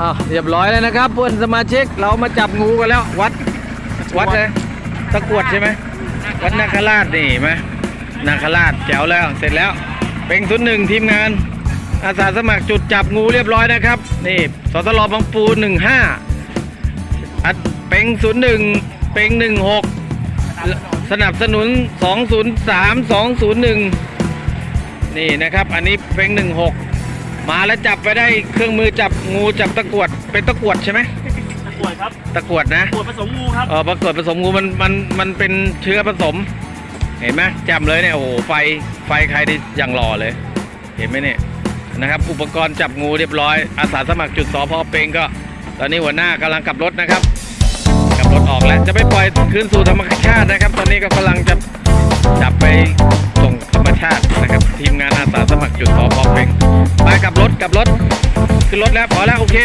อ่าเรียบร้อยแล้วนะครับเพื่อนสมาชิกเรามาจับงูกันแล้ว วัด วัดเลยตะกรวดใช่ไหมวัดนาคราชนี่เห็นไหมนาคราชแจ๋วแล้วเสร็จแล้ว เป็นศูนย์หนึ่งทีมงาน อาสาสมัครจุดจับงูเรียบร้อยนะครับ นี่สตลบางปูหนึ่งห้าอัดเป็งศูนย์หนึ่งเป็งหนึ่งหกสนับสนุนสองศูนย์สามสองศูนย์หนึ่งนี่นะครับ อันนี้เป็งหนึ่งหก มาแล้วจับไปได้เครื่องมือจับงูจับตะกรวดเป็นตะกรวดใช่ไหมตะกรวดครับตะกรวดนะตะกรวดผสมงูครับเออปรากฏผสมงูมันมันมันเป็นเชื้อผสม เห็นไหมจำเลยเนี่ยโอ้โหไฟไฟใครได้อย่างหล่อเลย เห็นไหมเนี่ยนะครับ อุปกรณ์จับงูเรียบร้อย อาสาสมัครจุดสพเปงก็ ตอนนี้หัวหน้ากำลังกลับรถนะครับกลับรถออกแล้วจะไปปล่อยคืนสู่ธรรมชาตินะครับ ตอนนี้ก็กำลังจะจับไปส่งธรรมชาตินะครับ ทีมงานอาสาสมัครจุดสพเปงไป กลับรถกลับรถขึ้นรถแล้วพอแล้วโอเค